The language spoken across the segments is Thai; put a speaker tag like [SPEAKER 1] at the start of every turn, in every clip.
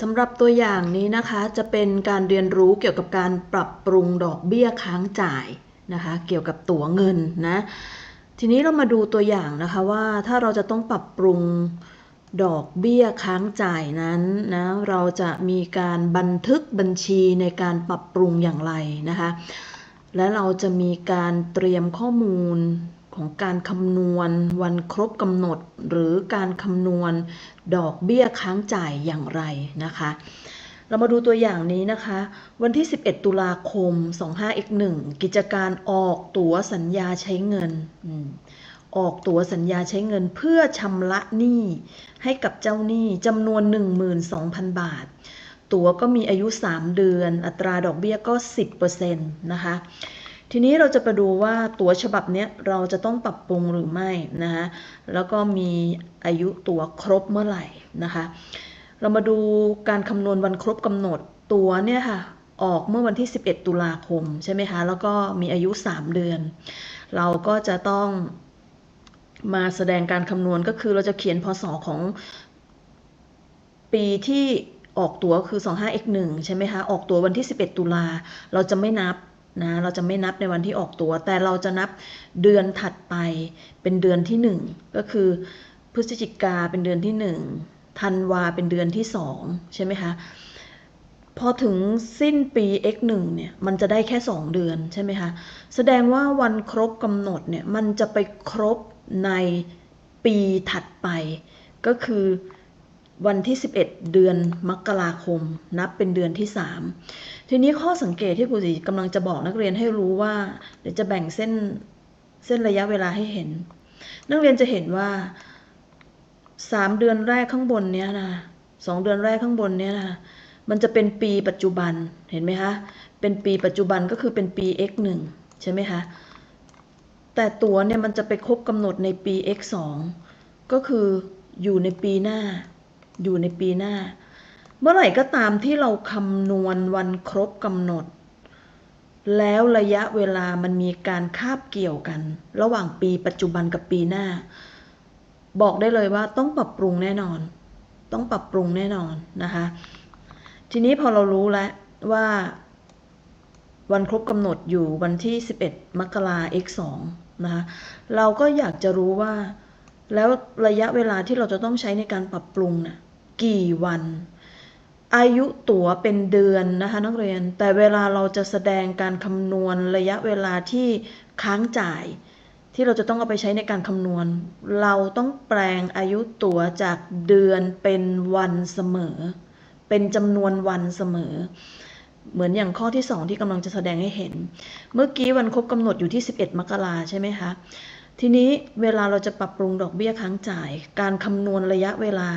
[SPEAKER 1] สำหรับตัวอย่างนี้นะคะจะเป็นการเรียนรู้เกี่ยวกับการปรับปรุงดอกเบี้ยค้างจ่ายนะคะ เกี่ยวกับตั๋วเงินนะทีนี้เรามาดูตัวอย่างนะคะว่าถ้าเราจะต้องปรับปรุงดอกเบี้ยค้างจ่ายนั้นนะเราจะมีการบันทึกบัญชีในการปรับปรุงอย่างไรนะคะ และเราจะมีการเตรียมข้อมูล ของการคำนวณวันครบกำหนด หรือการคำนวณดอกเบี้ยค้างจ่ายอย่างไรนะคะ เรามาดูตัวอย่างนี้นะคะ วันที่ 11 ตุลาคม 25x1 กิจการออกตั๋วสัญญาใช้เงินอมออกตั๋วสัญญาใช้เงินเพื่อชำระหนี้ให้กับเจ้าหนี้จำนวน 12,000 บาท ตั๋วก็มีอายุ 3 เดือน อัตราดอกเบี้ยก็ 10%นะคะ ทีนี้เราจะไปดูว่าตั๋วฉบับเนี้ยเราจะต้องปรับปรุงหรือไม่นะคะแล้วก็มีอายุตั๋วครบเมื่อไหร่นะคะ เรามาดูการคำนวณวันครบกำหนดตั๋วเนี่ยค่ะออกเมื่อวันที่ 11 ตุลาคมใช่ไหมคะ แล้วก็มีอายุ 3 เดือน เราก็จะต้องมาแสดงการคำนวณก็คือเราจะเขียนพศของปีที่ออกตัวคือ 25x1 ใช่ไหมคะ ออกตัววันที่ 11 ตุลา เราจะไม่นับ นะเราจะไม่นับในวันที่ออกตัว แต่เราจะนับเดือนถัดไปเป็นเดือนที่ 1 ก็คือพฤศจิกาเป็นเดือนที่ 1 ธันวาเป็นเดือนที่ 2 ใช่ไหมคะ พอถึงสิ้นปี x1 เนี่ย มันจะได้แค่ 2 เดือนใช่ไหมคะ แสดงว่าวันครบกำหนดเนี่ย มันจะไปครบในปีถัดไป ก็คือ วันที่ 11 เดือนมกราคม นับเป็นเดือนที่ 3 ทีนี้ข้อสังเกตที่ครูสีกำลังจะบอกนักเรียนให้รู้ว่า เดี๋ยวจะแบ่งเส้นเส้นระยะเวลาให้เห็น นักเรียนจะเห็นว่า 3 เดือนแรกข้างบนเนี้ยนะสองเดือนแรกข้างบนเนี้ยนะมันจะเป็นปีปัจจุบันเห็นไหมคะเป็นปีปัจจุบันก็คือเป็นปี x 1ใช่ไหมคะแต่ตัวเนี่ยมันจะไปครบกำหนดในปี x 2ก็คืออยู่ในปีหน้า อยู่ในปีหน้า เมื่อไหร่ก็ตามที่เราคำนวณวันครบกำหนด แล้วระยะเวลามันมีการคาบเกี่ยวกัน ระหว่างปีปัจจุบันกับปีหน้า บอกได้เลยว่าต้องปรับปรุงแน่นอน ต้องปรับปรุงแน่นอนนะคะ ทีนี้พอเรารู้แล้วว่าวันครบกำหนดอยู่วันที่ 11 มกรา x 2 นะคะเราก็อยากจะรู้ว่า แล้วระยะเวลาที่เราจะต้องใช้ในการปรับปรุงนะ่ะ กี่วัน อายุตั๋วเป็นเดือนนะคะนักเรียน แต่เวลาเราจะแสดงการคำนวณระยะเวลาที่ค้างจ่ายที่เราจะต้องเอาไปใช้ในการคำนวณ เราต้องแปลงอายุตั๋วจากเดือนเป็นวันเสมอ เป็นจำนวนวันเสมอ เหมือนอย่างข้อที่ 2 ที่กำลังจะแสดงให้เห็น เมื่อกี้วันครบกำหนดอยู่ที่ 11 มกราใช่ไหมคะ ทีนี้เวลาเราจะปรับปรุงดอกเบี้ยค้างจ่าย การคำนวณระยะเวลา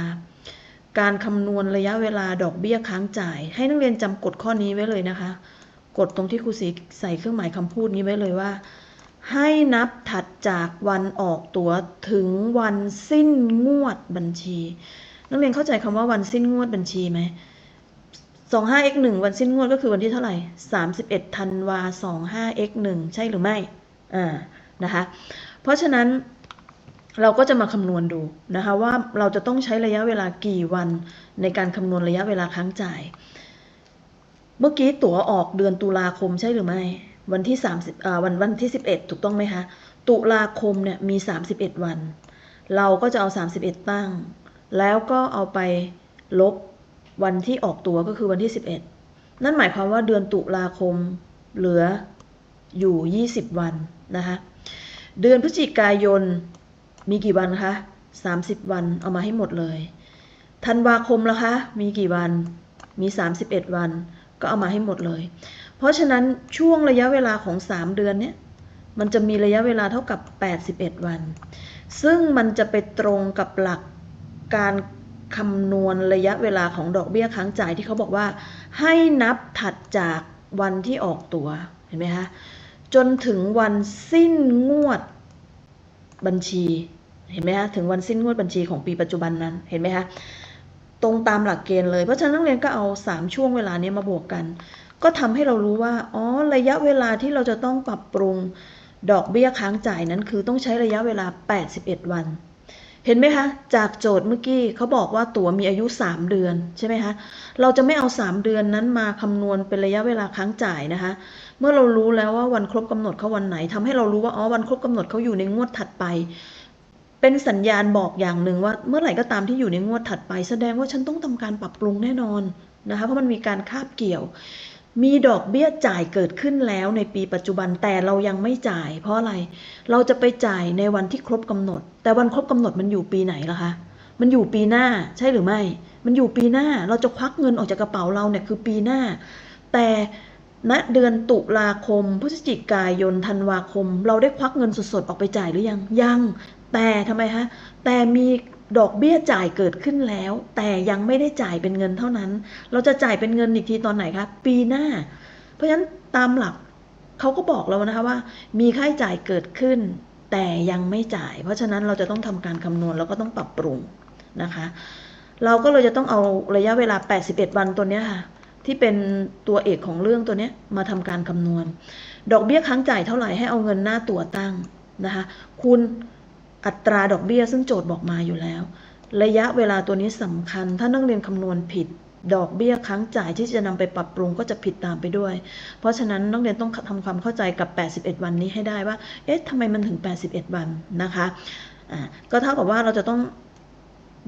[SPEAKER 1] การคำนวณระยะเวลาดอกเบี้ยค้างจ่าย ให้นักเรียนจำกฎข้อนี้ไว้เลยนะคะ กฎตรงที่ครูสีใส่เครื่องหมายคำพูดนี้ไว้เลยว่า ให้นับถัดจากวันออกตั๋วถึงวันสิ้นงวดบัญชี นักเรียนเข้าใจคำว่าวันสิ้นงวดบัญชีไหม 25x1 วันสิ้นงวดก็คือวันที่เท่าไหร่31ธันวา 25x1 ใช่หรือไม่ อ่า นะคะ เพราะฉะนั้น เราก็จะมาคำนวณดูนะคะว่าเราจะต้องใช้ระยะเวลากี่วันในการคำนวณระยะเวลาค้างจ่าย เมื่อกี้ตั๋วออกเดือนตุลาคมใช่หรือไม่ วันที่30อ่าวันวันที่ 11 ถูกต้องไหมคะตุลาคมเนี่ยมี 31 วัน เราก็จะเอา 31 ตั้ง แล้วก็เอาไปลบวันที่ออกตั๋วก็คือวันที่ 11 นั่นหมายความว่าเดือนตุลาคมเหลืออยู่ 20 วันนะคะเดือนพฤศจิกายน มีกี่วันคะ30วันเอามาให้หมดเลย ธันวาคมละคะ มีกี่วัน มี31วัน ก็เอามาให้หมดเลย เพราะฉะนั้นช่วงระยะเวลาของ3เดือนเนี้ยมันจะมีระยะเวลาเท่ากับ81วัน ซึ่งมันจะไปตรงกับหลักการคำนวณระยะเวลาของดอกเบี้ยค้างจ่ายที่เขาบอกว่า ให้นับถัดจากวันที่ออกตัวเห็นไหมคะจนถึงวันสิ้นงวดบัญชี เห็นไหมคะถึงวันสิ้นงวดบัญชีของปีปัจจุบันนั้นเห็นไหมคะตรงตามหลักเกณฑ์เลย เพราะฉะนั้นนักเรียนก็เอา 3 ช่วงเวลานี้มาบวกกัน ก็ทำให้เรารู้ว่าอ๋อระยะเวลาที่เราจะต้องปรับปรุงดอกเบี้ยค้างจ่ายนั้นคือต้องใช้ระยะเวลา 81 วัน เห็นไหมคะ จากโจทย์เมื่อกี้เขาบอกว่าตั๋วมีอายุ 3 เดือนใช่ไหมคะ เราจะไม่เอา 3 เดือนนั้นมาคำนวณเป็นระยะเวลาค้างจ่ายนะคะ เมื่อเรารู้แล้วว่าวันครบกำหนดเขาวันไหนทำให้เรารู้ว่าอ๋อวันครบกำหนดเขาอยู่ในงวดถัดไป เป็นสัญญาณบอกอย่างหนึ่งว่าเมื่อไหร่ก็ตามที่อยู่ในงวดถัดไป แสดงว่าฉันต้องทำการปรับปรุงแน่นอนนะคะเพราะมันมีการคาบเกี่ยว มีดอกเบี้ยจ่ายเกิดขึ้นแล้วในปีปัจจุบันแต่เรายังไม่จ่าย เพราะอะไรเราจะไปจ่ายในวันที่ครบกำหนด แต่วันครบกำหนดมันอยู่ปีไหนล่ะคะมันอยู่ปีหน้าใช่หรือไม่ มันอยู่ปีหน้าเราจะควักเงินออกจากกระเป๋าเราเนี่ยคือปีหน้า แต่ณเดือนตุลาคมพฤศจิกายนธันวาคม เราได้ควักเงินสดๆออกไปจ่ายหรือยัง ยัง แต่ทำไมคะแต่มีดอกเบี้ยจ่ายเกิดขึ้นแล้ว แต่ยังไม่ได้จ่ายเป็นเงินเท่านั้น เราจะจ่ายเป็นเงินอีกทีตอนไหนคะปีหน้า เพราะฉะนั้นตามหลักเขาก็บอกเรานะคะว่า มีค่าใช้จ่ายเกิดขึ้น แต่ยังไม่จ่าย เพราะฉะนั้นเราจะต้องทำการคำนวณแล้วก็ต้องปรับปรุงนะคะ เราก็เลยจะต้องเอาระยะเวลา 81 วันตัวนี้ค่ะที่เป็นตัวเอกของเรื่องตัวนี้มาทำการคำนวณ ดอกเบี้ยค้างจ่ายเท่าไหร่ให้เอาเงินหน้าตัวตั้งนะคะคูณ อัตราดอกเบี้ยซึ่งโจทย์บอกมาอยู่แล้ว ระยะเวลาตัวนี้สำคัญ ถ้านักเรียนคำนวณผิด ดอกเบี้ยค้างจ่ายที่จะนำไปปรับปรุงก็จะผิดตามไปด้วย เพราะฉะนั้นนักเรียนต้องทำความเข้าใจกับ 81 วันนี้ให้ได้ว่า เอ๊ะทำไมมันถึง 81 วันนะคะ อ่า ก็เท่ากับว่าเราจะต้อง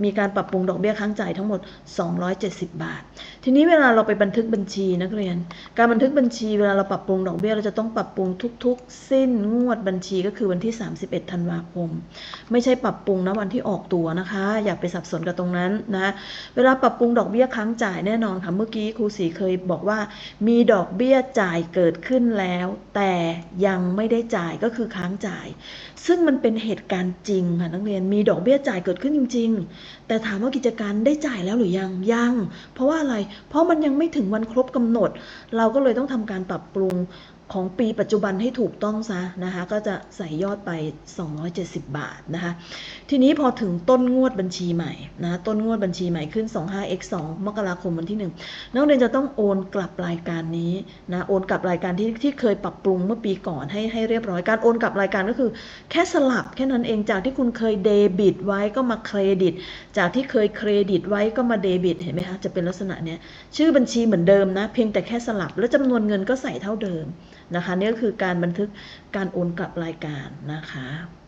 [SPEAKER 1] มีการปรับปรุงดอกเบี้ยค้างจ่ายทั้งหมด 270 บาท ทีนี้เวลาเราไปบันทึกบัญชีนักเรียน การบันทึกบัญชีเวลาเราปรับปรุงดอกเบี้ยเราจะต้องปรับปรุงทุก ๆ สิ้นงวดบัญชีก็คือวันที่ 31 ธันวาคม ไม่ใช่ปรับปรุงนะวันที่ออกตัวนะคะ อย่าไปสับสนกับตรงนั้นนะ เวลาปรับปรุงดอกเบี้ยค้างจ่ายแน่นอนค่ะ เมื่อกี้ครูสีเคยบอกว่า มีดอกเบี้ยจ่ายเกิดขึ้นแล้ว แต่ยังไม่ได้จ่ายก็คือค้างจ่าย ซึ่งมันเป็นเหตุการณ์จริงค่ะนักเรียน มีดอกเบี้ยจ่ายเกิดขึ้นจริง ๆแต่ถามว่ากิจการได้จ่ายแล้วหรือยังยัง เพราะว่าอะไร เพราะมันยังไม่ถึงวันครบกำหนด เราก็เลยต้องทำการปรับปรุง ของปีปัจจุบันให้ถูกต้องซะนะคะ ก็จะใส่ยอดไป 270 บาทนะคะ ทีนี้พอถึงต้นงวดบัญชีใหม่นะต้นงวดบัญชีใหม่ขึ้น 25x 2 มกราคมวันที่ 1 นักเรียนจะต้องโอนกลับรายการนี้นะโอนกลับรายการที่ที่เคยปรับปรุงเมื่อปีก่อนให้ให้เรียบร้อยการโอนกลับรายการก็คือ แค่สลับแค่นั้นเองจากที่คุณเคยเดบิตไว้ก็มาเครดิต จากที่เคยเครดิตไว้ก็มาเดบิตเห็นไหมคะจะเป็นลักษณะเนี้ยชื่อบัญชีเหมือนเดิมนะเพียงแต่แค่สลับแล้วจำนวนเงินก็ใส่เท่าเดิม นะคะนี่ก็คือการบันทึกการโอนกลับรายการนะคะ